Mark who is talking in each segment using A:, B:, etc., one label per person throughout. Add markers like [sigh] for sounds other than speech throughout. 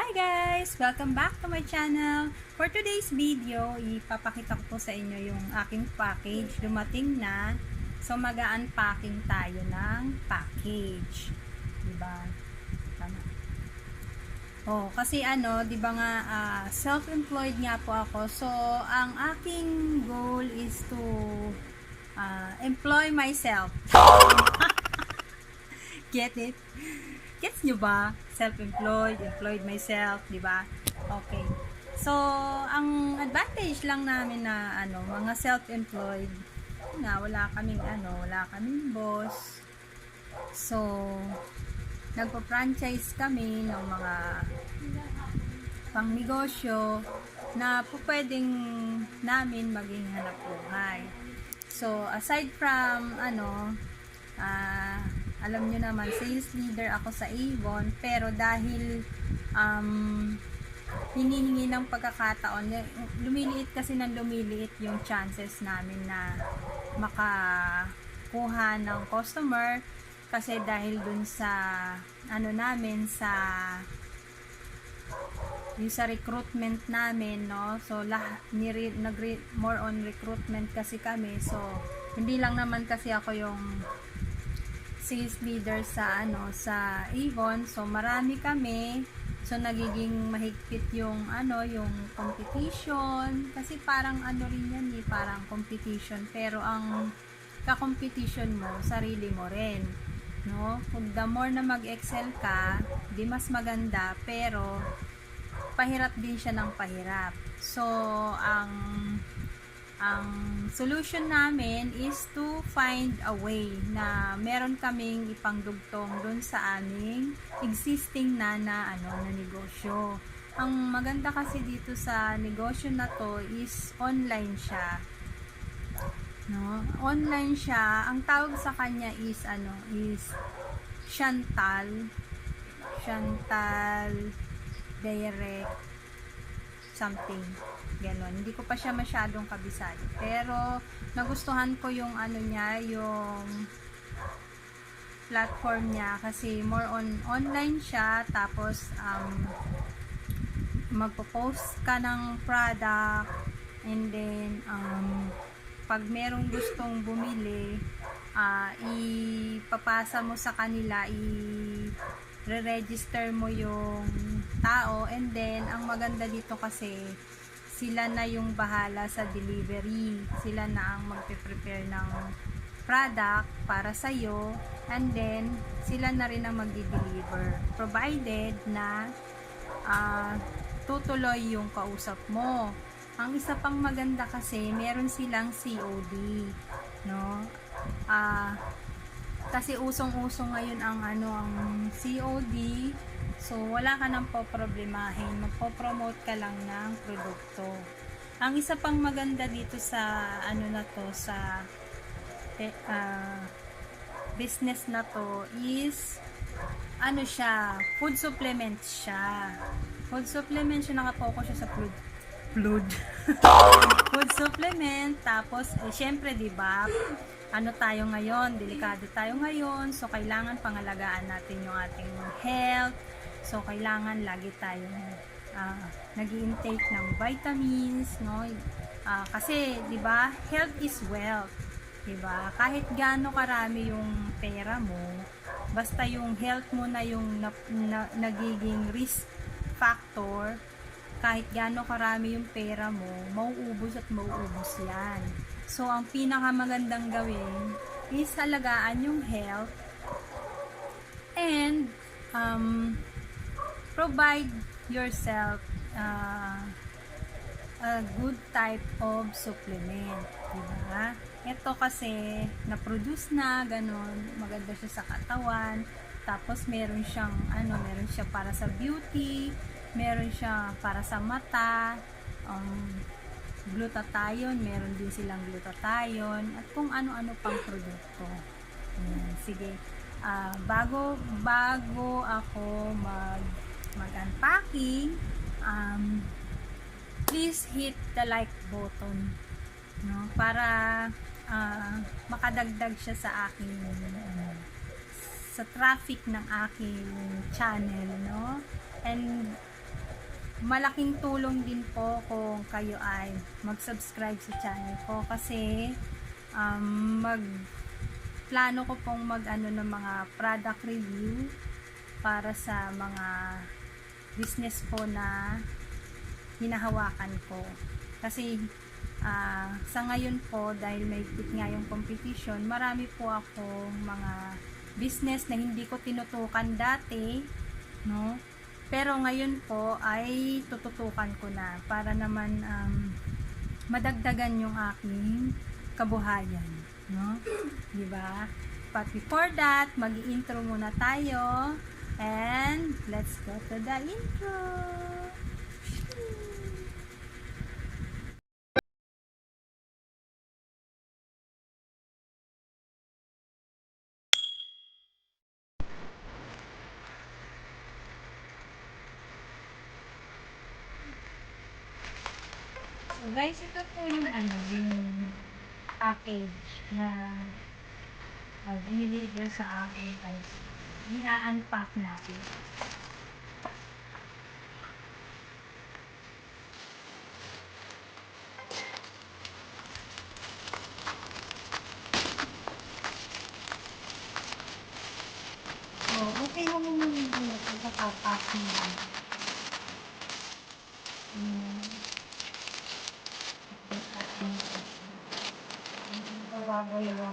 A: Hi guys! Welcome back to my channel. For today's video, ipapakita ko po sa inyo yung aking package. Dumating na. So, mag-unpacking tayo ng package. Diba? Tama. Oh, kasi ano, 'di ba nga ah, self-employed nga po ako. So, ang aking goal is to ah, employ myself. [laughs] Get it? Gets nyo ba? Self-employed, employed myself, di ba? Okay. So, ang advantage lang namin na ano, mga self-employed, na wala kaming ano, wala kaming boss. So, nagpa-franchise kami ng mga pang negosyo na po pwedeng namin maging hanap buhay. So, aside from ano, ah, alam nyo naman, sales leader ako sa Avon, pero dahil um, hinihingi ng pagkakataon, eh, lumiliit kasi ng lumiliit yung chances namin na makakuha ng customer. Kasi dahil dun sa ano namin sa yung sa recruitment namin no? So lah ni nag more on recruitment kasi kami. So hindi lang naman kasi ako yung sales leader sa ano sa Avon. So marami kami. So nagiging mahigpit yung ano yung competition. Kasi parang ano rin yan eh parang competition. Pero ang ka-competition mo sarili mo rin no? Kung the more na mag-excel ka di mas maganda. Pero pahirap din siya ng pahirap. So ang ang solution namin is to find a way na meron kaming ipangdugtong doon sa aming existing na na ano na negosyo. Ang maganda kasi dito sa negosyo na to is online siya. No? Online siya. Ang tawag sa kanya is ano is Chantal Chantal Direct something ganon. Hindi ko pa siya masyadong kabisado. Pero, nagustuhan ko yung ano niya, yung platform niya kasi more on online siya tapos um, magpo-post ka ng product and then um, pag merong gustong bumili uh, ipapasa mo sa kanila i re-register mo yung tao and then ang maganda dito kasi sila na yung bahala sa delivery. Sila na ang magpe-prepare ng product para sa iyo and then sila na rin ang magdi-deliver provided na uh, tutuloy yung kausap mo. Ang isa pang maganda kasi meron silang COD, no? Ah uh, kasi usong-usong ngayon ang ano ang COD So, wala ka nang poproblemahin. Magpo-promote ka lang ng produkto. Ang isa pang maganda dito sa ano na to, sa uh, business na to is ano siya, food supplement siya. Food supplement siya, nakapokus siya sa food. Food. [laughs] food supplement. Tapos, eh, syempre, di ba, ano tayo ngayon, delikado tayo ngayon, so kailangan pangalagaan natin yung ating health, So, kailangan lagi tayong uh, nag intake ng vitamins, no? Uh, kasi, di ba, health is wealth. Di ba? Kahit gaano karami yung pera mo, basta yung health mo na yung na, na, nagiging risk factor, kahit gaano karami yung pera mo, mauubos at mauubos yan. So, ang pinakamagandang gawin is alagaan yung health and um, provide yourself uh, a good type of supplement. Diba? Ito kasi, na-produce na, ganun, maganda siya sa katawan, tapos meron siyang, ano, meron siya para sa beauty, meron siya para sa mata, um, glutathione, meron din silang glutathione, at kung ano-ano pang produkto. Ayan, sige. Uh, bago, bago ako mag mag-unpacking, um, please hit the like button no? Para uh, makadagdag siya sa aking uh, sa traffic ng aking channel no? And malaking tulong din po kung kayo ay mag-subscribe sa channel ko kasi um, mag plano ko pong mag ano ng mga product review para sa mga business po na hinahawakan ko. Kasi ah, sa ngayon po dahil may nga yung competition, marami po akong mga business na hindi ko tinutukan dati, no? Pero ngayon po ay tututukan ko na para naman um, madagdagan yung aking kabuhayan, no? 'Di ba? But before that, mag-intro muna tayo let's go to the intro.
B: So guys, ito po yung ano, yung package na uh, dinideliver sa akin guys. Ina-unpack natin.
A: agua y el ojo.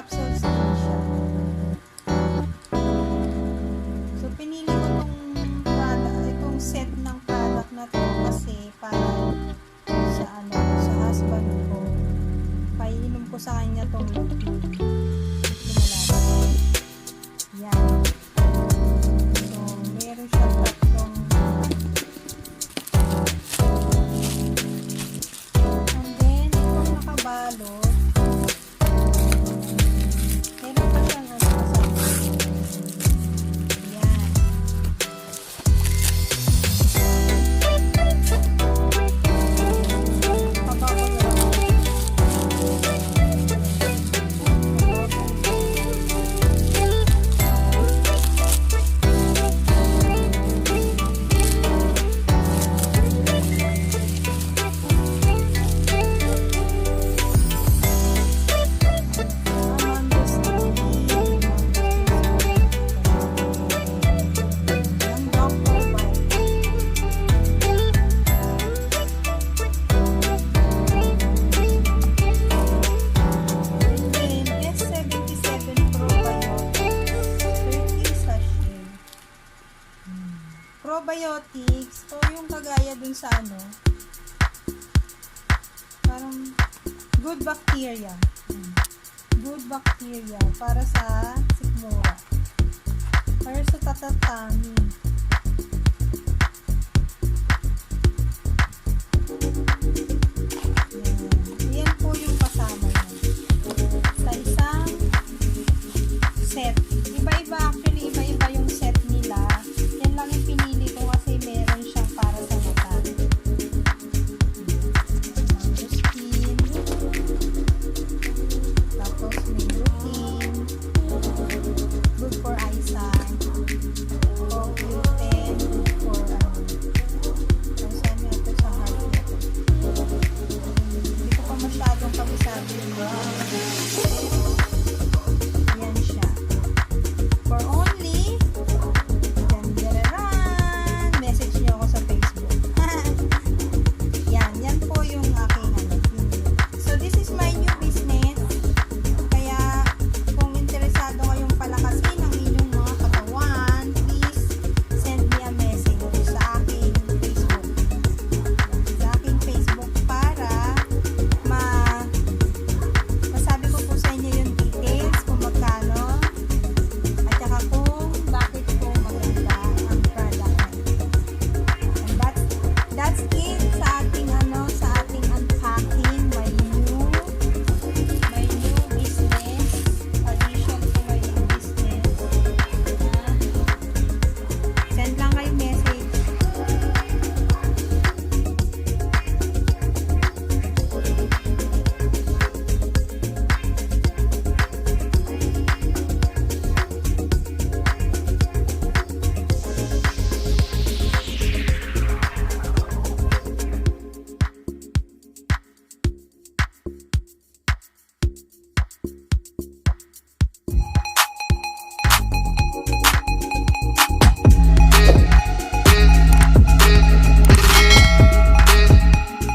A: 30 capsules din siya. So, pinili ko tong product, itong set ng product na to kasi para sa ano, sa husband ko. Paiinom ko sa kanya tong lutein. Lumalaban. Yan. Probiotics. So, yung kagaya dun sa ano, parang good bacteria. Good bacteria para sa sikmura. Para sa tatatami.